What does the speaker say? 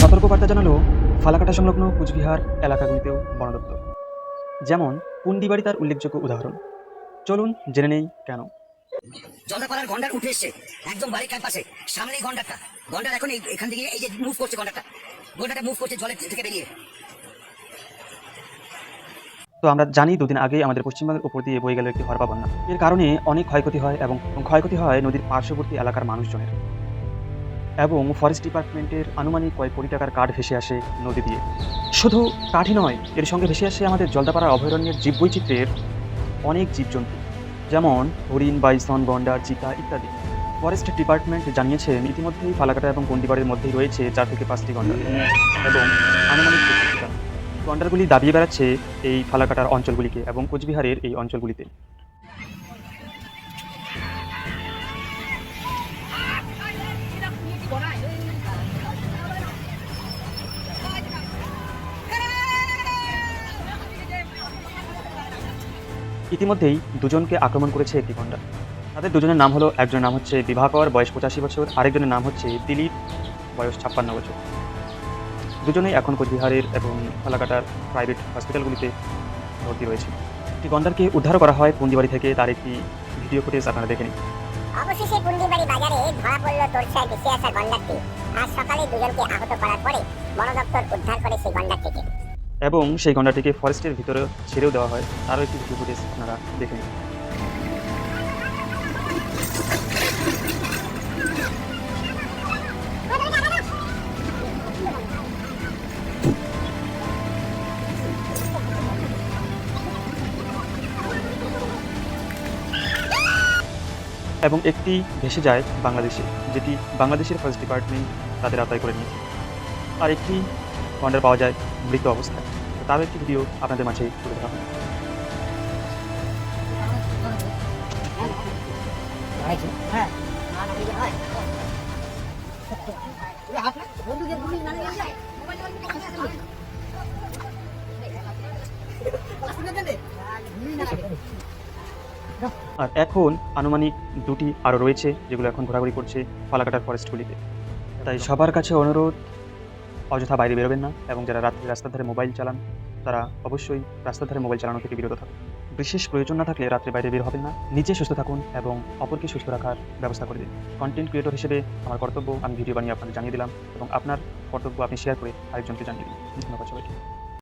সতর্কবার্তা জানালো ফালাকাটা সংলগ্ন কুচবিহার এলাকাগুলিতেও বন দপ্তর। যেমন পুন্ডিবাড়ি তার উল্লেখযোগ্য উদাহরণ। চলুন জেনে নেই কেন। জলদাপাড়ার গন্ডার উঠে এসছে। একদম বাড়ির কার পাশে। সামনেই গন্ডারটা। গন্ডার এখন এখান থেকে এই যে মুভ করছে গন্ডারটা। গন্ডারটা মুভ করছে জলের থেকে বেরিয়ে। তো আমরা জানি দুদিন আগে আমাদের পশ্চিমবঙ্গের উপর দিয়ে বয়ে গেল একটি হরপা বন্যা। এর কারণে অনেক ক্ষয়ক্ষতি হয় এবং ক্ষয়ক্ষতি হয় নদীর পার্শ্ববর্তী এলাকার মানুষজনের। এবং ফরেস্ট ডিপার্টমেন্টের আনুমানিক কয়েক কোটি টাকার কাঠ ভেসে আসে নদী দিয়ে। শুধু কাঠই নয়, এর সঙ্গে ভেসে আসে আমাদের জলদাপাড়া অভয়ারণ্যের জীববৈচিত্র্যের অনেক জীবজন্তু, যেমন হরিণ, বাইসন, গন্ডার চিতা ইত্যাদি। ফরেস্ট ডিপার্টমেন্ট জানিয়েছেন, ইতিমধ্যেই ফালাকাটা এবং পন্ডিবাড়ির মধ্যেই রয়েছে চার থেকে পাঁচটি গন্ডার এবং আনুমানিক গন্ডারগুলি দাবিয়ে বেড়াচ্ছে এই ফালাকাটার অঞ্চলগুলিকে এবং কোচবিহারের এই অঞ্চলগুলিতে। ইতিমধ্যেই দুজনকে আক্রমণ করেছে একটি গন্ডার তাদের দুজনের নাম হলো, একজনের নাম হচ্ছে বিভাকর বয়স পঁচাশি বছর, আরেকজনের নাম হচ্ছে দিলীপ, বয়স ছাপ্পান্ন বছর। দুজনেই এখন কোচবিহারের এবং ফালাকাটার প্রাইভেট হসপিটালগুলিতে ভর্তি রয়েছে। একটি গন্ডারকে উদ্ধার করা হয় পুন্দিবাড়ি থেকে, তার একটি ভিডিও ফুটেজ আপনারা দেখে নিন। অবশেষে বাজারে ধরা পড়ল ভেসে আসা গন্ডারটি। আজ সকালে দুজনকে আহত করার পরে উদ্ধার করে এবং সেই গন্ডারটিকে ফরেস্টের ভিতরে ছেড়েও দেওয়া হয়। তারও একটি ভিডিও ফুটেজ আপনারা দেখে নিন। এবং একটি ভেসে যায় বাংলাদেশে, যেটি বাংলাদেশের ফরেস্ট ডিপার্টমেন্ট তাদের আদায় করে নিয়েছে আর একটি গন্ডার পাওয়া যায় মৃত অবস্থায়। তারও একটি ভিডিও আপনাদের মাঝে তুলে ধরা হয় আর এখন আনুমানিক দুটি আরও রয়েছে যেগুলো এখন ঘোরাঘুরি করছে ফালাকাটার ফরেস্টগুলিতে তাই সবার কাছে অনুরোধ অযথা বাইরে বেরোবেন না এবং যারা রাত্রে রাস্তার ধারে মোবাইল চালান, তারা অবশ্যই রাস্তার ধারে মোবাইল চালানো থেকে বিরত থাকুন। বিশেষ প্রয়োজন না থাকলে রাত্রে বাইরে বের হবেন না। নিজে সুস্থ থাকুন এবং অপরকে সুস্থ রাখার ব্যবস্থা করে দিন। কন্টেন্ট ক্রিয়েটর হিসেবে আমার কর্তব্য, আমি ভিডিও বানিয়ে আপনাদের জানিয়ে দিলাম এবং আপনার কর্তব্য আপনি শেয়ার করে আরেকজনকে জানিয়ে দিন। ধন্যবাদ সবাইকে।